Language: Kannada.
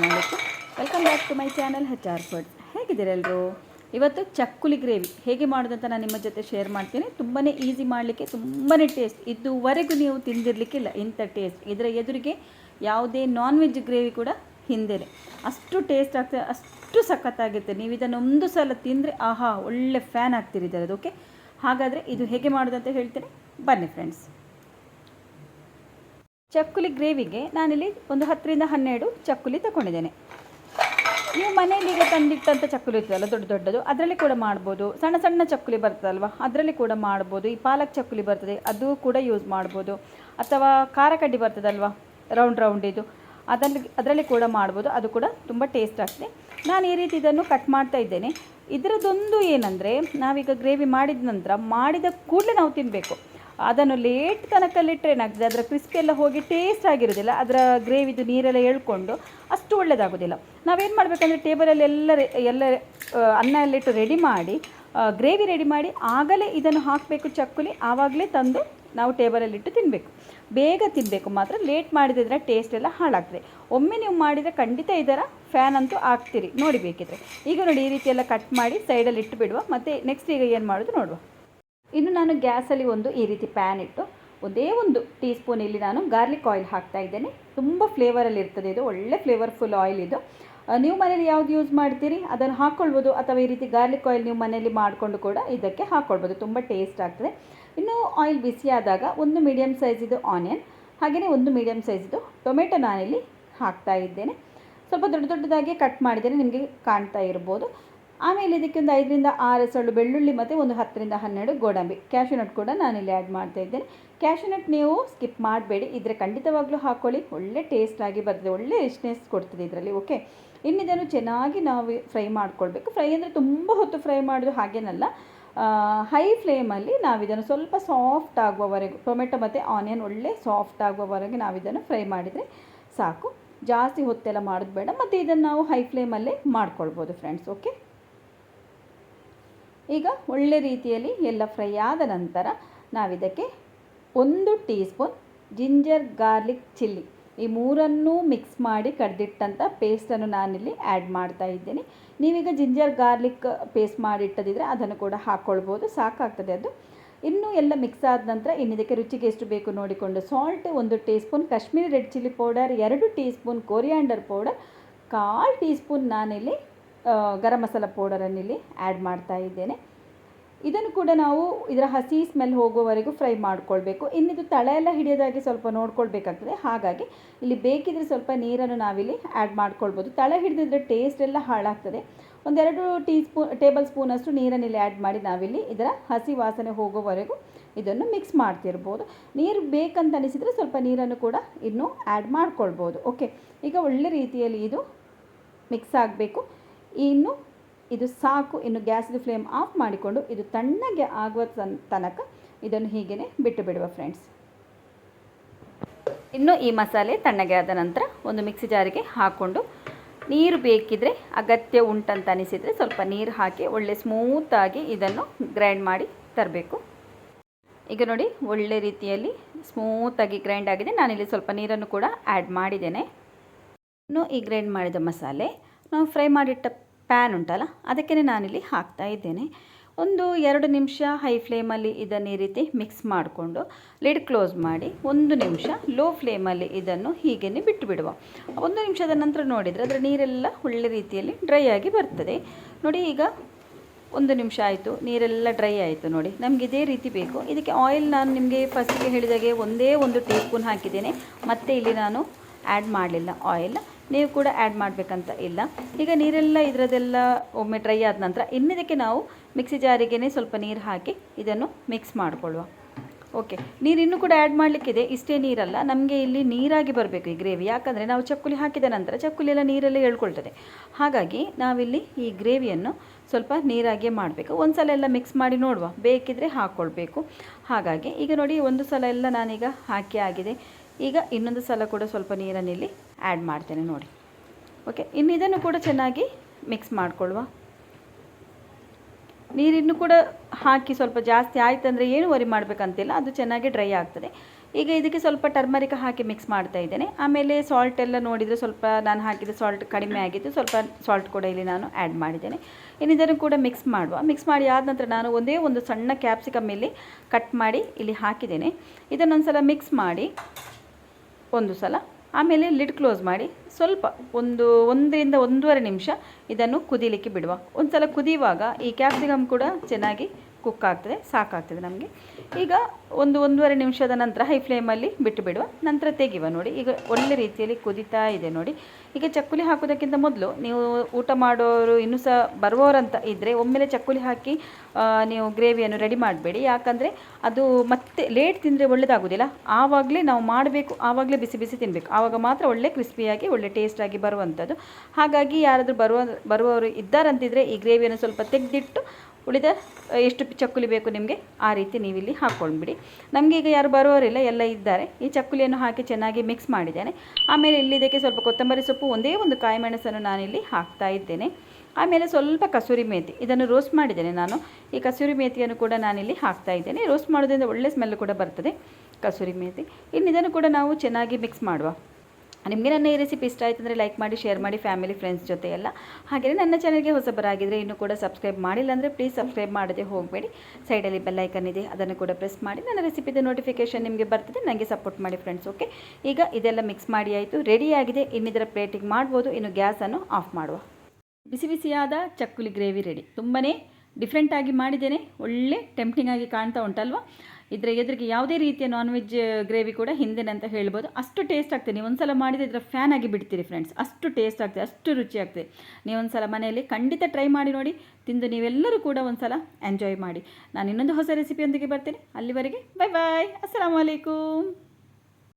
Welcome back to my channel H R food ಹೇಗಿದ್ದೀರ ಎಲ್ಲರೂ ಇವತ್ತು ಚಕ್ಕುಲಿ ಗ್ರೇವಿ ಹೇಗೆ ಮಾಡೋದಂತ ನಾನು ನಿಮ್ಮ ಜೊತೆ ಶೇರ್ ಮಾಡ್ತೀನಿ. ತುಂಬಾ ಈಸಿ ಮಾಡಲಿಕ್ಕೆ ತುಂಬಾ ಟೇಸ್ಟ್ ಇದುವರೆಗೂ ನೀವು ತಿಂದಿರಲಿಕ್ಕಿಲ್ಲ, ಇಂಥ ಟೇಸ್ಟ್ ಇದರ ಎದುರಿಗೆ ಯಾವುದೇ ನಾನ್ ವೆಜ್ ಗ್ರೇವಿ ಕೂಡ ಹಿಂದೆನೆ ಅಷ್ಟು ಟೇಸ್ಟ್ ಆಗ್ತದೆ, ಅಷ್ಟು ಸಖತ್ತಾಗಿರುತ್ತೆ. ನೀವು ಇದನ್ನು ಒಂದು ಸಲ ತಿಂದರೆ, ಆಹಾ, ಒಳ್ಳೆ ಫ್ಯಾನ್ ಆಗ್ತಿರಿದ್ದಾರೆ ಅದು ಓಕೆ ಹಾಗಾದರೆ ಇದು ಹೇಗೆ ಮಾಡೋದಂತ ಹೇಳ್ತೀನಿ. ಬನ್ನಿ ಫ್ರೆಂಡ್ಸ್ ಚಕ್ಕುಲಿ ಗ್ರೇವಿಗೆ ನಾನಿಲ್ಲಿ ಒಂದು ಹತ್ತರಿಂದ ಹನ್ನೆರಡು ಚಕ್ಕುಲಿ ತಗೊಂಡಿದ್ದೇನೆ. ನೀವು ಮನೆಯಲ್ಲಿ ಈಗ ತಂದಿಟ್ಟಂಥ ಚಕ್ಕುಲಿ ಇರ್ತದಲ್ಲ, ದೊಡ್ಡ ದೊಡ್ಡದು, ಅದರಲ್ಲಿ ಕೂಡ ಮಾಡ್ಬೋದು. ಸಣ್ಣ ಸಣ್ಣ ಚಕ್ಕುಲಿ ಬರ್ತದಲ್ವ, ಅದರಲ್ಲಿ ಕೂಡ ಮಾಡ್ಬೋದು. ಈ ಪಾಲಕ್ ಚಕ್ಕುಲಿ ಬರ್ತದೆ, ಅದು ಕೂಡ ಯೂಸ್ ಮಾಡ್ಬೋದು. ಅಥವಾ ಖಾರ ಕಡ್ಡಿ ಬರ್ತದಲ್ವ ರೌಂಡ್ ರೌಂಡ್ ಇದು, ಅದರಲ್ಲಿ ಅದರಲ್ಲಿ ಕೂಡ ಮಾಡ್ಬೋದು. ಅದು ಕೂಡ ತುಂಬ ಟೇಸ್ಟ್ ಆಗ್ತದೆ. ನಾನು ಈ ರೀತಿ ಇದನ್ನು ಕಟ್ ಮಾಡ್ತಾ ಇದ್ದೇನೆ. ಇದರದ್ದೊಂದು ಏನಂದರೆ, ನಾವೀಗ ಗ್ರೇವಿ ಮಾಡಿದ ನಂತರ, ಮಾಡಿದ ಕೂಡಲೇ ನಾವು ತಿನ್ನಬೇಕು ಅದನ್ನು ಲೇಟ್ ತನಕಲ್ಲಿಟ್ಟರೆ ಏನಾಗ್ತದೆ? ಅದರ ಕ್ರಿಸ್ಪಿ ಎಲ್ಲ ಹೋಗಿ ಟೇಸ್ಟ್ ಆಗಿರೋದಿಲ್ಲ ಅದರ ಗ್ರೇವಿದು ನೀರೆಲ್ಲ ಎಳ್ಕೊಂಡು ಅಷ್ಟು ಒಳ್ಳೆಯದಾಗೋದಿಲ್ಲ ನಾವೇನು ಮಾಡಬೇಕಂದ್ರೆ ಟೇಬಲಲ್ಲಿ ಎಲ್ಲ ಎಲ್ಲ ಅನ್ನ ಎಲ್ಲ ಇಟ್ಟು ರೆಡಿ ಮಾಡಿ ಗ್ರೇವಿ ರೆಡಿ ಮಾಡಿ ಆಗಲೇ ಇದನ್ನು ಹಾಕಬೇಕು ಚಕ್ಕುಲಿ. ಆವಾಗಲೇ ತಂದು ನಾವು ಟೇಬಲಲ್ಲಿಟ್ಟು ತಿನ್ನಬೇಕು ಬೇಗ ತಿನ್ನಬೇಕು ಮಾತ್ರ. ಲೇಟ್ ಮಾಡಿದ್ರೆ ಟೇಸ್ಟ್ ಎಲ್ಲ ಹಾಳಾಗ್ತದೆ. ಒಮ್ಮೆ ನೀವು ಮಾಡಿದರೆ ಖಂಡಿತ ಇದರ ಫ್ಯಾನ್ ಅಂತೂ ಆಗ್ತೀರಿ. ನೋಡಿ ಬೇಕಿದ್ರೆ. ಈಗ ನೋಡಿ ಈ ರೀತಿ ಎಲ್ಲ ಕಟ್ ಮಾಡಿ ಸೈಡಲ್ಲಿ ಇಟ್ಟು ಬಿಡುವ ಮತ್ತು ನೆಕ್ಸ್ಟ್ ಈಗ ಏನು ಮಾಡೋದು ನೋಡುವ. ಇನ್ನು ನಾನು ಗ್ಯಾಸಲ್ಲಿ ಒಂದು ಈ ರೀತಿ ಪ್ಯಾನ್ ಇಟ್ಟು ಒಂದೇ ಒಂದು ಟೀ ಸ್ಪೂನ್ ಇಲ್ಲಿ ನಾನು ಗಾರ್ಲಿಕ್ ಆಯಿಲ್ ಹಾಕ್ತಾ ಇದ್ದೇನೆ. ತುಂಬ ಫ್ಲೇವರಲ್ಲಿ ಇರ್ತದೆ ಇದು, ಒಳ್ಳೆ ಫ್ಲೇವರ್ಫುಲ್ ಆಯಿಲ್ ಇದು. ನೀವು ಮನೇಲಿ ಯಾವ್ದು ಯೂಸ್ ಮಾಡ್ತೀರಿ? ಅದನ್ನು ಹಾಕ್ಕೊಳ್ಬೋದು, ಅಥವಾ ಈ ರೀತಿ ಗಾರ್ಲಿಕ್ ಆಯಿಲ್ ನೀವು ಮನೇಲಿ ಮಾಡಿಕೊಂಡು ಕೂಡ ಇದಕ್ಕೆ ಹಾಕ್ಕೊಳ್ಬೋದು. ತುಂಬ ಟೇಸ್ಟ್ ಆಗ್ತದೆ. ಇನ್ನು ಆಯಿಲ್ ಬಿಸಿ ಆದಾಗ ಒಂದು ಮೀಡಿಯಮ್ ಸೈಜಿದು ಆನಿಯನ್, ಹಾಗೆಯೇ ಒಂದು ಮೀಡಿಯಮ್ ಸೈಜಿದು ಟೊಮೆಟೊ ನಾನಿಲ್ಲಿ ಹಾಕ್ತಾ ಇದ್ದೇನೆ. ಸ್ವಲ್ಪ ದೊಡ್ಡ ದೊಡ್ಡದಾಗಿ ಕಟ್ ಮಾಡಿದರೆ ನಿಮಗೆ ಕಾಣ್ತಾ ಇರ್ಬೋದು. ಆಮೇಲೆ ಇದಕ್ಕೆ ಒಂದು ಐದರಿಂದ ಆರು ಎಸಳು ಬೆಳ್ಳುಳ್ಳಿ ಮತ್ತು ಒಂದು ಹತ್ತರಿಂದ ಹನ್ನೆರಡು ಗೋಡಂಬಿ. ಕ್ಯಾಶ್ಯೂನಟ್ ಕೂಡ ನಾನಿಲ್ಲಿ ಆ್ಯಡ್ ಮಾಡ್ತಾ ಇದ್ದೇನೆ. ಕ್ಯಾಶ್ಯೂನಟ್ ನೀವು ಸ್ಕಿಪ್ ಮಾಡಬೇಡಿ. ಇದ್ರೆ ಖಂಡಿತವಾಗ್ಲೂ ಹಾಕ್ಕೊಳ್ಳಿ ಒಳ್ಳೆ ಟೇಸ್ಟ್ ಆಗಿ ಬರ್ತದೆ. ಒಳ್ಳೆ ರಿಚ್ನೆಸ್ ಕೊಡ್ತದೆ ಇದರಲ್ಲಿ ಓಕೆ ಇನ್ನಿದನ್ನು ಚೆನ್ನಾಗಿ ನಾವು ಫ್ರೈ ಮಾಡ್ಕೊಳ್ಬೇಕು. ಫ್ರೈ ಅಂದರೆ ತುಂಬ ಹೊತ್ತು ಫ್ರೈ ಮಾಡೋದು ಹಾಗೇನಲ್ಲ. ಹೈ ಫ್ಲೇಮಲ್ಲಿ ನಾವಿದನ್ನು ಸ್ವಲ್ಪ ಸಾಫ್ಟ್ ಆಗುವವರೆಗೂ, ಟೊಮೆಟೊ ಮತ್ತು ಆನಿಯನ್ ಒಳ್ಳೆ ಸಾಫ್ಟ್ ಆಗುವವರೆಗೆ ನಾವಿದನ್ನು ಫ್ರೈ ಮಾಡಿದರೆ ಸಾಕು. ಜಾಸ್ತಿ ಹೊತ್ತೆಲ್ಲ ಮಾಡೋದು ಬೇಡ. ಮತ್ತು ಇದನ್ನು ನಾವು ಹೈ ಫ್ಲೇಮಲ್ಲೇ ಮಾಡ್ಕೊಳ್ಬೋದು ಫ್ರೆಂಡ್ಸ್ ಓಕೆ ಈಗ ಒಳ್ಳೆ ರೀತಿಯಲ್ಲಿ ಎಲ್ಲ ಫ್ರೈ ಆದ ನಂತರ ನಾವಿದಕ್ಕೆ ಒಂದು teaspoon ginger garlic chilli. ಈ ಮೂರನ್ನೂ ಮಿಕ್ಸ್ ಮಾಡಿ ಕಡ್ದಿಟ್ಟಂಥ ಪೇಸ್ಟನ್ನು ನಾನಿಲ್ಲಿ ಆ್ಯಡ್ ಮಾಡ್ತಾ ಇದ್ದೀನಿ. ನೀವೀಗ ಜಿಂಜರ್ ಗಾರ್ಲಿಕ್ ಪೇಸ್ಟ್ ಮಾಡಿಟ್ಟದಿದ್ದರೆ ಅದನ್ನು ಕೂಡ ಹಾಕ್ಕೊಳ್ಬೋದು ಸಾಕಾಗ್ತದೆ ಅದು. ಇನ್ನೂ ಎಲ್ಲ ಮಿಕ್ಸ್ ಆದ ನಂತರ ಇನ್ನಿದಕ್ಕೆ ರುಚಿಗೆ ಎಷ್ಟು ಬೇಕು ನೋಡಿಕೊಂಡು ಸಾಲ್ಟ್ ಒಂದು teaspoon Kashmiri red chilli powder, ಎರಡು ಟೀ ಸ್ಪೂನ್ ಕೊರಿಯಾಂಡರ್ ಪೌಡರ್, ಕಾಲು ಟೀ ಸ್ಪೂನ್ ನಾನಿಲ್ಲಿ ಗರಂ ಮಸಾಲ ಪೌಡರನ್ನಿಲ್ಲಿ ಆ್ಯಡ್ ಮಾಡ್ತಾ ಇದ್ದೇನೆ. ಇದನ್ನು ಕೂಡ ನಾವು ಇದರ ಹಸಿ ಸ್ಮೆಲ್ ಹೋಗುವವರೆಗೂ ಫ್ರೈ ಮಾಡ್ಕೊಳ್ಬೇಕು. ಇನ್ನಿದು ತಳ ಎಲ್ಲ ಹಿಡಿಯೋದಾಗಿ ಸ್ವಲ್ಪ ನೋಡ್ಕೊಳ್ಬೇಕಾಗ್ತದೆ. ಹಾಗಾಗಿ ಇಲ್ಲಿ ಬೇಕಿದ್ರೆ ಸ್ವಲ್ಪ ನೀರನ್ನು ನಾವಿಲ್ಲಿ ಆ್ಯಡ್ ಮಾಡ್ಕೊಳ್ಬೋದು. ತಳ ಹಿಡಿದಿದ್ರೆ ಟೇಸ್ಟ್ ಎಲ್ಲ ಹಾಳಾಗ್ತದೆ. ಒಂದೆರಡು ಟೀ ಸ್ಪೂನ್ ಟೇಬಲ್ ಸ್ಪೂನಷ್ಟು ನೀರನ್ನು ಇಲ್ಲಿ ಆ್ಯಡ್ ಮಾಡಿ ನಾವಿಲ್ಲಿ ಇದರ ಹಸಿ ವಾಸನೆ ಹೋಗುವವರೆಗೂ ಇದನ್ನು ಮಿಕ್ಸ್ ಮಾಡ್ತಿರ್ಬೋದು. ನೀರು ಬೇಕಂತ ಅನಿಸಿದರೆ ಸ್ವಲ್ಪ ನೀರನ್ನು ಕೂಡ ಇನ್ನೂ ಆ್ಯಡ್ ಮಾಡ್ಕೊಳ್ಬೋದು. ಓಕೆ ಈಗ ಒಳ್ಳೆ ರೀತಿಯಲ್ಲಿ ಇದು ಮಿಕ್ಸ್ ಆಗಬೇಕು. ಇನ್ನು ಇದು ಸಾಕು, ಇನ್ನು ಗ್ಯಾಸ್ದು ಫ್ಲೇಮ್ ಆಫ್ ಮಾಡಿಕೊಂಡು ಇದು ತಣ್ಣಗೆ ಆಗುವ ತನ್- ತನಕ ಇದನ್ನು ಹೀಗೇ ಬಿಟ್ಟು ಬಿಡುವ ಫ್ರೆಂಡ್ಸ್. ಇನ್ನು ಈ ಮಸಾಲೆ ತಣ್ಣಗೆ ಆದ ನಂತರ ಒಂದು ಮಿಕ್ಸಿ ಜಾರಿಗೆ ಹಾಕ್ಕೊಂಡು ನೀರು ಬೇಕಿದ್ರೆ ಅಗತ್ಯ ಉಂಟಂತ ಅನಿಸಿದರೆ ಸ್ವಲ್ಪ ನೀರು ಹಾಕಿ ಒಳ್ಳೆ ಸ್ಮೂತಾಗಿ ಇದನ್ನು ಗ್ರೈಂಡ್ ಮಾಡಿ ತರಬೇಕು. ಈಗ ನೋಡಿ ಒಳ್ಳೆ ರೀತಿಯಲ್ಲಿ ಸ್ಮೂತಾಗಿ ಗ್ರೈಂಡ್ ಆಗಿದೆ. ನಾನಿಲ್ಲಿ ಸ್ವಲ್ಪ ನೀರನ್ನು ಕೂಡ ಆ್ಯಡ್ ಮಾಡಿದ್ದೇನೆ. ಇನ್ನು ಈ ಗ್ರೈಂಡ್ ಮಾಡಿದ ಮಸಾಲೆ ನಾವು ಫ್ರೈ ಮಾಡಿಟ್ಟ ಪ್ಯಾನ್ ಉಂಟಲ್ಲ ಅದಕ್ಕೆ ನಾನಿಲ್ಲಿ ಹಾಕ್ತಾ ಇದ್ದೇನೆ. ಒಂದು ಎರಡು ನಿಮಿಷ ಹೈ ಫ್ಲೇಮಲ್ಲಿ ಇದನ್ನು ಈ ರೀತಿ ಮಿಕ್ಸ್ ಮಾಡಿಕೊಂಡು ಲಿಡ್ ಕ್ಲೋಸ್ ಮಾಡಿ ಒಂದು ನಿಮಿಷ ಲೋ ಫ್ಲೇಮಲ್ಲಿ ಇದನ್ನು ಹೀಗೇ ಬಿಟ್ಟು ಬಿಡುವ ಒಂದು ನಿಮಿಷದ ನಂತರ ನೋಡಿದರೆ ಅದರ ನೀರೆಲ್ಲ ಒಳ್ಳೆ ರೀತಿಯಲ್ಲಿ ಡ್ರೈ ಆಗಿ ಬರ್ತದೆ. ನೋಡಿ ಈಗ ಒಂದು ನಿಮಿಷ ಆಯಿತು, ನೀರೆಲ್ಲ ಡ್ರೈ ಆಯಿತು ನೋಡಿ. ನಮಗೆ ಇದೇ ರೀತಿ ಬೇಕು. ಇದಕ್ಕೆ ಆಯಿಲ್ ನಾನು ನಿಮಗೆ ಫಸ್ಟಿಗೆ ಹೇಳಿದಾಗೆ ಒಂದೇ ಒಂದು ಟೀ ಸ್ಪೂನ್ ಹಾಕಿದ್ದೇನೆ. ಮತ್ತೆ ಇಲ್ಲಿ ನಾನು ಆ್ಯಡ್ ಮಾಡಲಿಲ್ಲ ಆಯಿಲ್ ನೀವು ಕೂಡ ಆ್ಯಡ್ ಮಾಡಬೇಕಂತ ಇಲ್ಲ. ಈಗ ನೀರೆಲ್ಲ ಇದರದೆಲ್ಲ ಒಮ್ಮೆ ಡ್ರೈ ಆದ ನಂತರ ಇನ್ನಿದಕ್ಕೆ ನಾವು ಮಿಕ್ಸಿ ಜಾರಿಗೇ ಸ್ವಲ್ಪ ನೀರು ಹಾಕಿ ಇದನ್ನು ಮಿಕ್ಸ್ ಮಾಡಿಕೊಳ್ಳುವ. ಓಕೆ ನೀರು ಇನ್ನೂ ಕೂಡ ಆ್ಯಡ್ ಮಾಡಲಿಕ್ಕಿದೆ. ಇಷ್ಟೇ ನೀರಲ್ಲ, ನಮಗೆ ಇಲ್ಲಿ ನೀರಾಗಿ ಬರಬೇಕು ಈ ಗ್ರೇವಿ ಯಾಕಂದರೆ ನಾವು ಚಕ್ಕುಲಿ ಹಾಕಿದ ನಂತರ ಚಕ್ಕುಲಿ ಎಲ್ಲ ನೀರೆಲ್ಲ ಎಳ್ಕೊಳ್ತದೆ ಹಾಗಾಗಿ ನಾವಿಲ್ಲಿ ಈ ಗ್ರೇವಿಯನ್ನು ಸ್ವಲ್ಪ ನೀರಾಗಿಯೇ ಮಾಡಬೇಕು. ಒಂದು ಸಲ ಎಲ್ಲ ಮಿಕ್ಸ್ ಮಾಡಿ ನೋಡುವ. ಬೇಕಿದ್ರೆ ಹಾಕ್ಕೊಳ್ಬೇಕು ಹಾಗಾಗಿ ಈಗ ನೋಡಿ, ಒಂದು ಸಲ ಎಲ್ಲ ನಾನೀಗ ಹಾಕಿ ಆಗಿದೆ. ಈಗ ಇನ್ನೊಂದು ಸಲ ಕೂಡ ಸ್ವಲ್ಪ ನೀರನ್ನು ಇಲ್ಲಿ ಆ್ಯಡ್ ಮಾಡ್ತೇನೆ ನೋಡಿ. ಓಕೆ ಇನ್ನು ಇದನ್ನು ಕೂಡ ಚೆನ್ನಾಗಿ ಮಿಕ್ಸ್ ಮಾಡಿಕೊಳ್ಳುವ. ನೀರಿನ್ನು ಕೂಡ ಹಾಕಿ ಸ್ವಲ್ಪ ಜಾಸ್ತಿ ಆಯ್ತಂದರೆ ಏನು ವರಿ ಮಾಡಬೇಕಂತಿಲ್ಲ, ಅದು ಚೆನ್ನಾಗಿ ಡ್ರೈ ಆಗ್ತದೆ. ಈಗ ಇದಕ್ಕೆ ಸ್ವಲ್ಪ ಟರ್ಮರಿಕ್ ಹಾಕಿ ಮಿಕ್ಸ್ ಮಾಡ್ತಾ ಇದ್ದೇನೆ. ಆಮೇಲೆ ಸಾಲ್ಟ್ ಎಲ್ಲ ನೋಡಿದರೆ ಸ್ವಲ್ಪ ನಾನು ಹಾಕಿದ ಸಾಲ್ಟ್ ಕಡಿಮೆ ಆಗಿತ್ತು, ಸ್ವಲ್ಪ ಸಾಲ್ಟ್ ಕೂಡ ಇಲ್ಲಿ ನಾನು ಆ್ಯಡ್ ಮಾಡಿದ್ದೇನೆ. ಇನ್ನು ಇದನ್ನು ಕೂಡ ಮಿಕ್ಸ್ ಮಾಡುವ. ಮಿಕ್ಸ್ ಮಾಡಿ ಆದ ನಂತರ ನಾನು ಒಂದೇ ಒಂದು ಸಣ್ಣ ಕ್ಯಾಪ್ಸಿಕಮ್ ಇಲ್ಲಿ ಕಟ್ ಮಾಡಿ ಇಲ್ಲಿ ಹಾಕಿದ್ದೇನೆ. ಇದನ್ನೊಂದು ಸಲ ಮಿಕ್ಸ್ ಮಾಡಿ ಒಂದು ಸಲ. ಆಮೇಲೆ ಲಿಡ್ ಕ್ಲೋಸ್ ಮಾಡಿ ಸ್ವಲ್ಪ ಒಂದು ಒಂದರಿಂದ ಒಂದೂವರೆ ನಿಮಿಷ ಇದನ್ನು ಕುದೀಲಿಕ್ಕೆ ಬಿಡುವ. ಒಂದು ಸಲ ಕುದಿಯುವಾಗ ಈ ಕ್ಯಾಪ್ಸಿಕಮ್ ಕೂಡ ಚೆನ್ನಾಗಿ ಕುಕ್ ಆಗ್ತದೆ, ಸಾಕಾಗ್ತದೆ ನಮಗೆ. ಈಗ ಒಂದು ಒಂದೂವರೆ ನಿಮಿಷದ ನಂತರ ಹೈ ಫ್ಲೇಮಲ್ಲಿ ಬಿಟ್ಟು ಬಿಡುವ ನಂತರ ತೆಗಿವ ನೋಡಿ. ಈಗ ಒಳ್ಳೆ ರೀತಿಯಲ್ಲಿ ಕುದಿತಾ ಇದೆ ನೋಡಿ. ಈಗ ಚಕ್ಕುಲಿ ಹಾಕೋದಕ್ಕಿಂತ ಮೊದಲು ನೀವು ಊಟ ಮಾಡೋರು ಇನ್ನೂ ಸಹ ಬರುವವರಂತ ಇದ್ದರೆ ಒಮ್ಮೆಲೆ ಚಕ್ಕುಲಿ ಹಾಕಿ ನೀವು ಗ್ರೇವಿಯನ್ನು ರೆಡಿ ಮಾಡಬೇಡಿ. ಯಾಕಂದರೆ ಅದು ಮತ್ತೆ ಲೇಟ್ ತಿಂದರೆ ಒಳ್ಳೆಯದಾಗೋದಿಲ್ಲ ಆವಾಗಲೇ ನಾವು ಮಾಡಬೇಕು, ಆವಾಗಲೇ ಬಿಸಿ ಬಿಸಿ ತಿನ್ನಬೇಕು ಆವಾಗ ಮಾತ್ರ ಒಳ್ಳೆ ಕ್ರಿಸ್ಪಿಯಾಗಿ ಒಳ್ಳೆ ಟೇಸ್ಟಾಗಿ ಬರುವಂಥದ್ದು ಹಾಗಾಗಿ ಯಾರಾದರೂ ಬರುವ, ಬರುವವರು ಇದ್ದಾರಂತಿದ್ರೆ ಈ ಗ್ರೇವಿಯನ್ನು ಸ್ವಲ್ಪ ತೆಗೆದಿಟ್ಟು ಉಳಿದ ಎಷ್ಟು ಚಕ್ಕುಲಿ ಬೇಕು ನಿಮಗೆ, ಆ ರೀತಿ ನೀವಿಲ್ಲಿ ಹಾಕ್ಕೊಂಡ್ಬಿಡಿ ನಮಗೆ ಈಗ ಯಾರು ಬರೋರಿಲ್ಲ ಎಲ್ಲ ಇದ್ದಾರೆ. ಈ ಚಕ್ಕುಲಿಯನ್ನು ಹಾಕಿ ಚೆನ್ನಾಗಿ ಮಿಕ್ಸ್ ಮಾಡಿದ್ದೇನೆ. ಆಮೇಲೆ ಇಲ್ಲಿ ಇದಕ್ಕೆ ಸ್ವಲ್ಪ ಕೊತ್ತಂಬರಿ ಸೊಪ್ಪು, ಒಂದೇ ಒಂದು ಕಾಯಿ ಮೆಣಸನ್ನು ನಾನಿಲ್ಲಿ ಹಾಕ್ತಾ ಇದ್ದೇನೆ. ಆಮೇಲೆ ಸ್ವಲ್ಪ ಕಸೂರಿ ಮೇಥಿ ಇದನ್ನು ರೋಸ್ಟ್ ಮಾಡಿದ್ದೇನೆ ನಾನು. ಈ ಕಸೂರಿ ಮೇಥಿಯನ್ನು ಕೂಡ ನಾನಿಲ್ಲಿ ಹಾಕ್ತಾ ಇದ್ದೇನೆ. ರೋಸ್ಟ್ ಮಾಡೋದ್ರಿಂದ ಒಳ್ಳೆ ಸ್ಮೆಲ್ ಕೂಡ ಬರ್ತದೆ ಕಸೂರಿ ಮೇಥಿ ಇನ್ನು ಇದನ್ನು ಕೂಡ ನಾವು ಚೆನ್ನಾಗಿ ಮಿಕ್ಸ್ ಮಾಡುವ. ನಿಮಗೆ ನನ್ನ ಈ ರೆಸಿಪಿ ಇಷ್ಟ ಆಯ್ತು ಅಂದರೆ ಲೈಕ್ ಮಾಡಿ ಶೇರ್ ಮಾಡಿ ಫ್ಯಾಮಿಲಿ ಫ್ರೆಂಡ್ಸ್ ಜೊತೆ ಎಲ್ಲ ಹಾಗೆಯೇ ನನ್ನ ಚಾನಲ್ಗೆ ಹೊಸಬರಾಗಿದ್ದರೆ ಇನ್ನೂ ಕೂಡ ಸಬ್ಸ್ಕ್ರೈಬ್ ಮಾಡಿಲ್ಲ ಅಂದರೆ ಪ್ಲೀಸ್ ಸಬ್ಸ್ಕ್ರೈಬ್ ಮಾಡದೆ ಹೋಗಬೇಡಿ. ಸೈಡಲ್ಲಿ ಬೆಲ್ಲೈಕನ್ ಇದೆ, ಅದನ್ನು ಕೂಡ ಪ್ರೆಸ್ ಮಾಡಿ. ನನ್ನ ರೆಸಿಪಿದು ನೋಟಿಫಿಕೇಷನ್ ನಿಮಗೆ ಬರ್ತದೆ ನನಗೆ ಸಪೋರ್ಟ್ ಮಾಡಿ ಫ್ರೆಂಡ್ಸ್ ಓಕೆ ಈಗ ಇದೆಲ್ಲ ಮಿಕ್ಸ್ ಮಾಡಿ ಆಯಿತು ರೆಡಿಯಾಗಿದೆ ಇನ್ನಿದರ ಪ್ಲೇಟಿಗೆ ಮಾಡ್ಬೋದು, ಇನ್ನು ಗ್ಯಾಸನ್ನು ಆಫ್ ಮಾಡುವ. ಬಿಸಿ ಬಿಸಿಯಾದ ಚಕ್ಕುಲಿ ಗ್ರೇವಿ ರೆಡಿ ತುಂಬಾ ಡಿಫ್ರೆಂಟಾಗಿ ಮಾಡಿದ್ದೇನೆ. ಒಳ್ಳೆ ಟೆಂಪ್ಟಿಂಗ್ ಆಗಿ ಕಾಣ್ತಾ ಉಂಟಲ್ವಾ? ಇದರ ಎದುರಿಗೆ ಯಾವುದೇ ರೀತಿಯ ನಾನ್ ವೆಜ್ ಗ್ರೇವಿ ಕೂಡ ಹಿಂದೆನೆ ಅಂತ ಹೇಳ್ಬೋದು. ಅಷ್ಟು ಟೇಸ್ಟ್ ಆಗ್ತದೆ. ನೀವು ಒಂದ್ಸಲ ಮಾಡಿದರೆ ಇದರ ಫ್ಯಾನ್ ಆಗಿ ಬಿಡ್ತೀರಿ ಫ್ರೆಂಡ್ಸ್ ಅಷ್ಟು ಟೇಸ್ಟ್ ಆಗ್ತದೆ. ಅಷ್ಟು ರುಚಿ ಆಗ್ತದೆ. ನೀವು ಒಂದ್ಸಲ ಮನೆಯಲ್ಲಿ ಖಂಡಿತ ಟ್ರೈ ಮಾಡಿ ನೋಡಿ. ತಿಂದು ನೀವೆಲ್ಲರೂ ಕೂಡ ಒಂದ್ಸಲ ಎಂಜಾಯ್ ಮಾಡಿ. ನಾನು ಇನ್ನೊಂದು ಹೊಸ ರೆಸಿಪಿಯೊಂದಿಗೆ ಬರ್ತೇನೆ. ಅಲ್ಲಿವರೆಗೆ ಬಾಯ್ ಬಾಯ್ ಅಲೈಕುಮ್